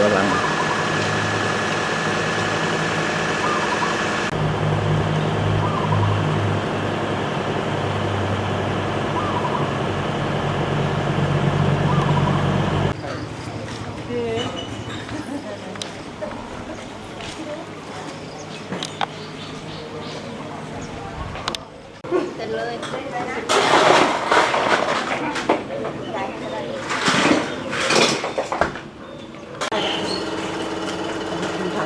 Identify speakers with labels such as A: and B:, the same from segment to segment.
A: อยู่ข้างหลัง
B: เสร็จเลย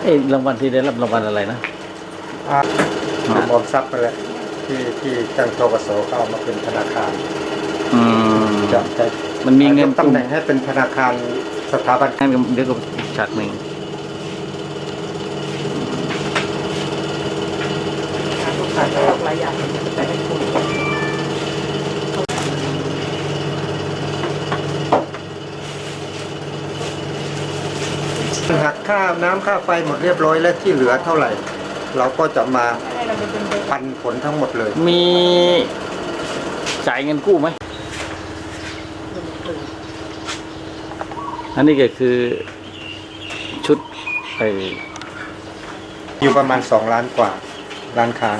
A: เอ้ยรางวัลที่ได้รับรางวัลอะไรนะ
C: อ่าออมทรัพย์ไปแล้วที่ที่ทางทกสเขาเอามาเป็นธนาคาร
A: อืม
C: จะจะ
A: มันมีเงิน
C: ยกตำแหน่งให้เป็นธนาคารสถาบัน
A: งั้นเดี๋ยวก็อีกฉากหนึ่ง
D: ลูกค้าจะหลายอย่างแต่ให้คุณ
C: หัก ค่าน้ำค่าไฟหมดเรียบร้อยแล้วที่เหลือเท่าไหร่ เราก็จะมาปันผลทั้งหมดเลย
A: มีจ่ายเงินกู้ไหม อันนี้ก็คือชุดไอ
C: อยู่ประมาณ 2 ล้านกว่าร้านค้า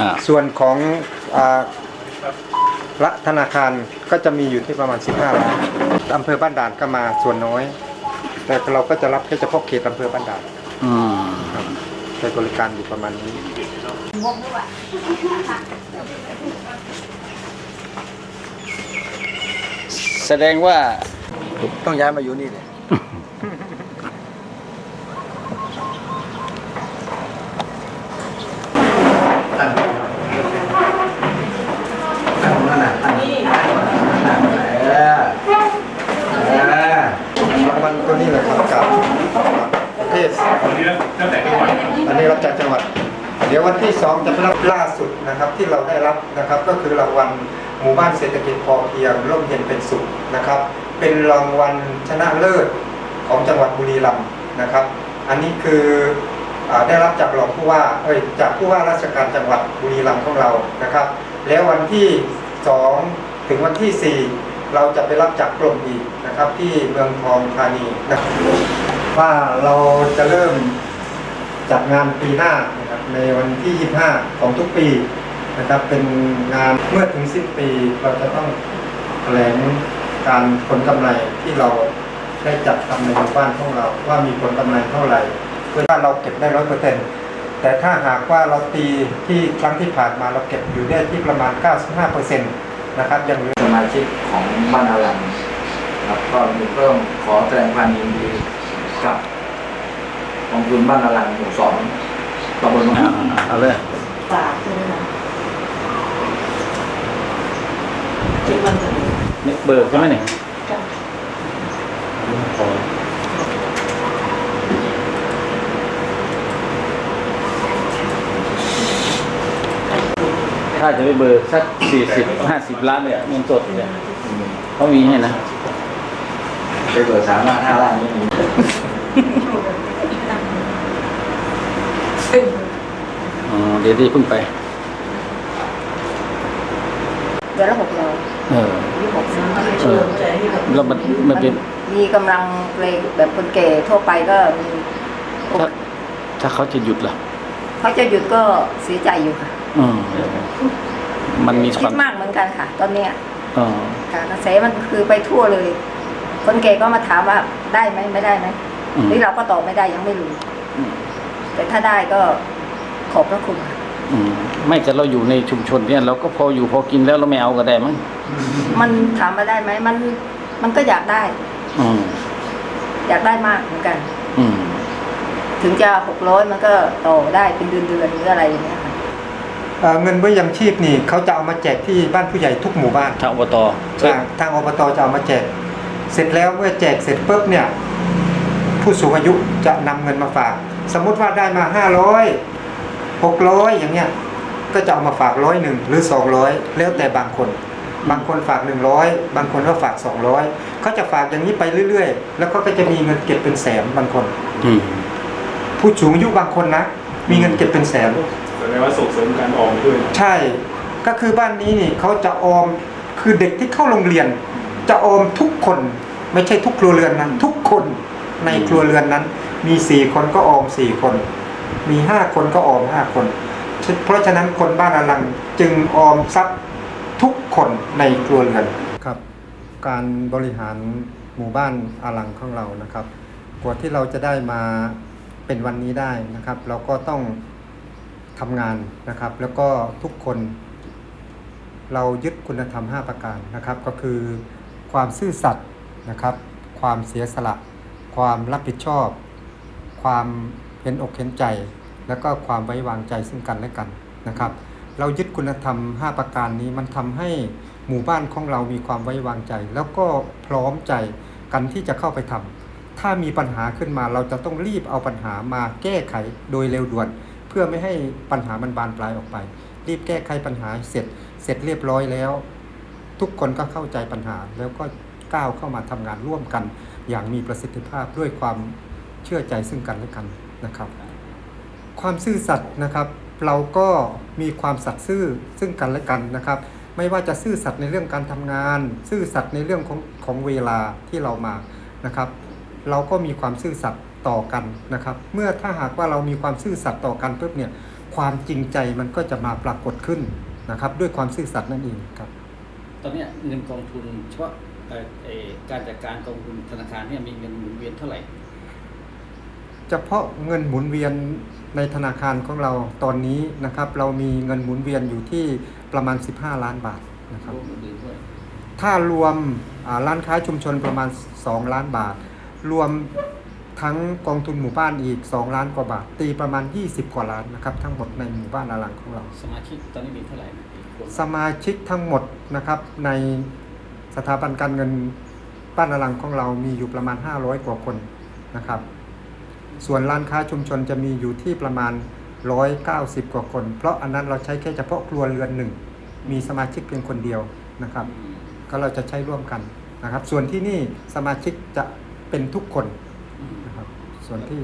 A: อ่า
C: ส่วนของอ่าละธนาคารก็จะมีอยู่ที่ประมาณ 15ล้านอำเภอบ้านด่านก็มาส่วนน้อย แต่เราก็จะรับแค่เฉพาะเขตอำเภอบ้านด่าน
A: อืม
C: ครับใช้บริการอยู่ประมาณนี้
A: แสดงว่า
D: ต้องย้ายมาอยู่นี่เลย
C: รางวัลตัวนี้แหละครับจาก อันนี้รับจากจังหวัด เดี๋ยววันที่สองจะเป็นรับล่าสุดนะครับที่เราได้รับนะครับก็คือรางวัลหมู่บ้านเศรษฐกิจพอเพียงร่มเย็นเป็นสุขนะครับ เป็นรางวัลชนะเลิศของจังหวัดบุรีรัมย์นะครับ อันนี้คืออได้รับจากรองผู้ว่าเอ้ยจากผู้ว่าราชการจังหวัดบุรีรัมย์ของเรานะครับ แล้ววันที่สองถึงวันที่สี่เราจะไปรับจากกรมอีกนะครับ ที่เมืองทองธานีนะครับ ว่าเราจะเริ่มจัดงานปีหน้านะครับในวันที่ 25 ของทุกปีนะครับเป็นงานเมื่อถึงสิ้นปีเราจะต้องแถลงการผลกำไรที่เราได้จัดทำในหมู่บ้านของเรา ว่ามีผลกำไรเท่าไหร่เพื่อว่าเราเก็บได้ร้อยเปอร์เซ็นต์แต่ถ้าหากว่าเราตีที่ครั้งที่ผ่านมาเราเก็บอยู่ได้ที่ประมาณ 95เปอร์เซ็นต์นะครับยังเหลือ
E: สมาชิกของบ้านอารันครับก็มีเพิ่มขอแสดงความยินดี กับกองทุนบ้านอารันหมู่สองตำบลมะ
A: อ่า
E: ขาม
A: เอาเลย
D: ฝากใช่ไหมคะที่มันจะมี
A: นี่เบิกใช่ไหมเนี่ยถ้าจะไปเบิกสักสี่สิบห้าสิบล้านเนี่ยเงินสดเนี่ยเขามีให้นะ
E: ไปเปิดสามารถห้าล้านไม่มี
A: อ๋อเดี๋ยวที่เพิ่งไป
B: เดือนละหกร้อย
A: เออ
B: ยี่หกสิบ
A: เออ แล้วมันมันเป็น
B: มีกำลังเลยแบบคนแก่ทั่วไปก็มี
A: ถ้า ถ้าเขาจะหยุดล่ะ
B: เขาจะหยุดก็เสียใจอยู่ค่ะ
A: อืมมันมีค
B: คิ
A: วา
B: ด
A: ม
B: มากเหมือนกันค่ะ ตอนเนี้ย
A: อ๋อ
B: ค่ะกระแสมันคือไปทั่วเลย คนแก่ก็มาถามว่าได้ไหมไม่ได้ไหม
A: อืม
B: นี่เราก็ตอบไม่ได้ยังไม่รู้
A: อืม
B: แต่ถ้าได้ก็ขอบพระคุณค่ะ
A: อืมไม่แต่เราอยู่ในชุมชนเนี่ยเราก็พออยู่พอกินแล้วเราไม่เอาก็ได้มั้ง
B: มันถามมาได้ไหมมัน มันก็อยากได้
A: อืม
B: อยากได้มากเหมือนกัน
A: อืม
B: ถึงจะหกร้อยมันก็ต่อได้เป็นเดือนเดือนๆหรืออะไรอย่างเงี้ยค่ะ
C: เอ่อเงินเบี้ยยังชีพนี่เขาจะเอามาแจกที่บ้านผู้ใหญ่ทุกหมู่บ้าน
A: ทางอบต
C: ทางทางอบตจะเอามาแจก เสร็จแล้วเมื่อแจกเสร็จปุ๊บเนี่ย ผู้สูงอายุจะนำเงินมาฝาก สมมุติว่าได้มาห้าร้อยหกร้อยอย่างเงี้ยก็จะเอามาฝากร้อยหนึ่งหรือสองร้อยแล้วแต่บางคน บางคนฝากหนึ่งร้อยบางคนก็ฝากสองร้อยเขาจะฝากอย่างนี้ไปเรื่อยๆ แล้วเขาก็จะมีเงินเก็บเป็นแสนบางคน
A: อืม
C: ผู้สูงอายุบางคนนะมีเงินเก็บเป็นแสน
F: แสดงว่าส่งเสริมการออมด้วย
C: ใช่ ก็คือบ้านนี้นี่เขาจะออมคือเด็กที่เข้าโรงเรียน จะออมทุกคน ไม่ใช่ทุกครัวเรือนนะทุกคน ในครัวเรือนนั้น มีสี่คนก็ออมสี่คน มีห้าคนก็ออมห้าคน เพราะฉะนั้นคนบ้านอลังจึงออมทรัพย์ทุกคนในครัวเรือนครับ การบริหารหมู่บ้านอาลังของเรานะครับกว่าที่เราจะได้มาเป็นวันนี้ได้นะครับ เราก็ต้องทำงานนะครับ แล้วก็ทุกคน เรายึดคุณธรรม 5 ประการนะครับ ก็คือความซื่อสัตย์นะครับ ความเสียสละ ความรับผิดชอบ ความเห็นอกเห็นใจ แล้วก็ความไว้วางใจซึ่งกันและกันนะครับ เรายึดคุณธรรม 5 ประการนี้มันทำให้หมู่บ้านของเรามีความไว้วางใจ แล้วก็พร้อมใจกันที่จะเข้าไปทำถ้ามีปัญหาขึ้นมาเราจะต้องรีบเอาปัญหามาแก้ไขโดยเร็วด่วน เพื่อไม่ให้ปัญหามันบานปลายออกไป รีบแก้ไขปัญหาเสร็จเสร็จเรียบร้อยแล้ว ทุกคนก็เข้าใจปัญหาแล้วก็ ก้าวเข้ามาทำงานร่วมกัน อย่างมีประสิทธิภาพด้วยความเชื่อใจซึ่งกันและกันนะครับ ความซื่อสัตย์นะครับ เราก็มีความสัตย์ซื่อซึ่งกันและกันนะครับ ไม่ว่าจะซื่อสัตย์ในเรื่องการทำงาน ซื่อสัตย์ในเรื่องของของเวลาที่เรามานะครับ เราก็มีความซื่อสัตย์ต่อกันนะครับ เมื่อถ้าหากว่าเรามีความซื่อสัตย์ต่อกันปุ๊บเนี่ยความจริงใจมันก็จะมาปรากฏขึ้นนะครับ ด้วยความซื่อสัตย์นั่นเองครับ
A: ตอนนี้เงินกองทุนเฉพาะ การจัดการกองทุนธนาคารเนี่ยมีเงินหมุนเวียนเท่าไหร่
C: เฉพาะเงินหมุนเวียนในธนาคารของเราตอนนี้นะครับ เรามีเงินหมุนเวียนอยู่ที่ประมาณ 15 ล้านบาทนะครับ
A: รวมอื่นๆด้วย
C: ถ้ารวมอ่าร้านค้าชุมชนประมาณ 2 ล้านบาท รวมทั้งกองทุนหมู่บ้านอีก 2 ล้านกว่าบาท ตีประมาณ 20 กว่าล้านนะครับ ทั้งหมดในหมู่บ้านอาลังของเรา
A: สมาชิกตอนนี้มีเท่าไหร่นะกี่คน
C: สมาชิกทั้งหมดนะครับใน สถาบันการเงินบ้านอลังของเรามีอยู่ประมาณ 500 กว่าคนนะครับ ส่วนร้านค้าชุมชนจะมีอยู่ที่ประมาณ 190 กว่าคน เพราะอันนั้นเราใช้แค่เฉพาะครัวเรือนหนึ่ง มีสมาชิกเพียงคนเดียวนะครับ ก็เราจะใช้ร่วมกันนะครับ ส่วนที่นี่สมาชิกจะเป็นทุกคนนะครับ ส่วนที่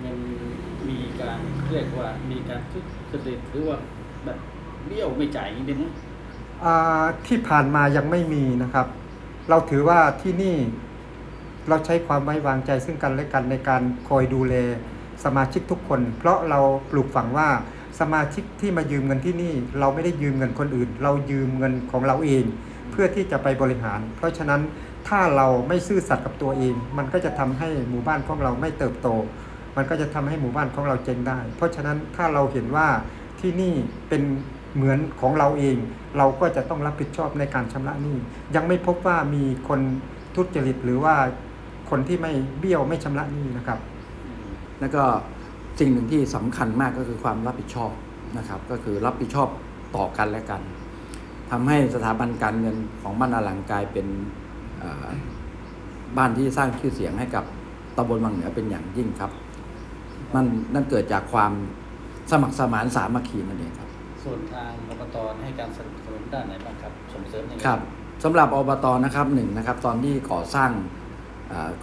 A: เงินมีการเรียกว่ามีการทุจริตหรือว่าแบบเบี้ยวไม่จ่ายอย่างนี้ได้ไหม
C: ที่ผ่านมายังไม่มีนะครับ เราถือว่าที่นี่เราใช้ความไว้วางใจซึ่งกันและกันในการคอยดูแลสมาชิกทุกคน เพราะเราปลูกฝังว่าสมาชิกที่มายืมเงินที่นี่ เราไม่ได้ยืมเงินคนอื่น เรายืมเงินของเราเอง เพื่อที่จะไปบริหาร เพราะฉะนั้นถ้าเราไม่ซื่อสัตย์กับตัวเอง มันก็จะทำให้หมู่บ้านของเราไม่เติบโต มันก็จะทำให้หมู่บ้านของเราเจงได้ เพราะฉะนั้นถ้าเราเห็นว่าที่นี่เป็น เหมือนของเราเอง เราก็จะต้องรับผิดชอบในการชำระหนี้ ยังไม่พบว่ามีคนทุจริตหรือว่าคนที่ไม่เบี้ยวไม่ชำระหนี้นะครับ
E: แล้วก็สิ่งหนึ่งที่สำคัญมากก็คือความรับผิดชอบนะครับ ก็คือรับผิดชอบต่อกันและกันทำให้สถาบันการเงินของบ้านอาหลังกายเป็นบ้านที่สร้างชื่อเสียงให้กับตำบลบางเหนือเป็นอย่างยิ่งครับนั่นนั่นเกิดจากความสมัครสมานสามัคคีนั่นเองครับ
A: ส่วนทางอบตให้การสนับสนุนด้านไหนบ้างครับส่งเสริมยังไง
E: ครับสำหรับอบตนะครับหนึ่งนะครับ ตอนที่ก่อสร้าง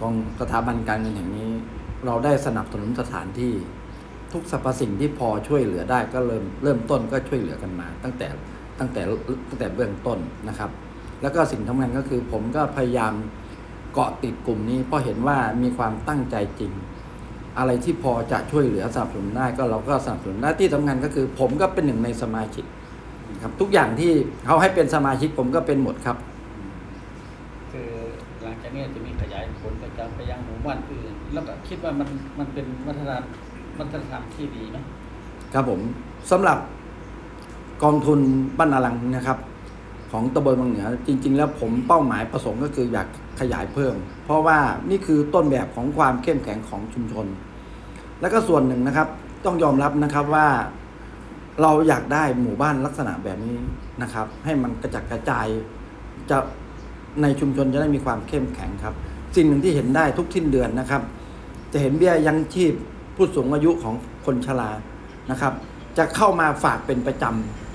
E: กองสถาบันการเงินแห่งนี้ เราได้สนับสนุนสถานที่ทุกสรรพสิ่งที่พอช่วยเหลือได้ก็เริ่มเริ่มต้นก็ช่วยเหลือกันมา ตั้งแต่ตั้งแต่ตั้งแต่เบื้องต้นนะครับ แล้วก็สิ่งทำงานก็คือผมก็พยายามเกาะติดกลุ่มนี้เพราะเห็นว่ามีความตั้งใจจริง อะไรที่พอจะช่วยเหลือสนับสนุนได้ก็เราก็สนับสนุนได้ที่สำคัญก็คือ ผมก็เป็นหนึ่งในสมาชิกครับ ทุกอย่างที่เขาให้เป็นสมาชิกผมก็เป็นหมดครับ
A: คือหลังจากนี้จะมีขยายผลไปยังไปยังหมู่บ้านอื่น แล้วก็คิดว่ามันมันเป็นวัฒนธรรมวัฒนธรรมที่ดีไหม
E: ครับผมสำหรับกองทุนบ้านอาลังนะครับ ของตำบลบางเหนือจริง ๆ แล้วผมเป้าหมายประสงค์ก็คืออยากขยายเพิ่ม เพราะว่านี่คือต้นแบบของความเข้มแข็งของชุมชน แล้วก็ส่วนหนึ่งนะครับ ต้องยอมรับนะครับว่า เราอยากได้หมู่บ้านลักษณะแบบนี้นะครับ ให้มันกระจัดกระจายจะในชุมชนจะได้มีความเข้มแข็งครับ สิ่งหนึ่งที่เห็นได้ทุกสิ้นเดือนนะครับ จะเห็นเบี้ยยังชีพผู้สูงอายุของคนชรานะครับ จะเข้ามาฝากเป็นประจ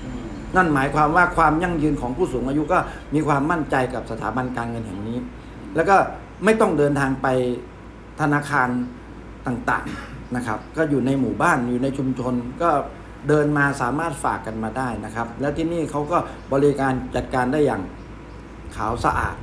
E: ำนั่นหมายความว่าความยั่งยืนของผู้สูงอายุก็มีความมั่นใจกับสถาบันการเงินแห่งนี้ แล้วก็ไม่ต้องเดินทางไปธนาคารต่างๆ นะครับ ก็อยู่ในหมู่บ้านอยู่ในชุมชนก็เดินมาสามารถฝากกันมาได้นะครับ แล้วที่นี่เขาก็บริการจัดการได้อย่างขาวสะอาด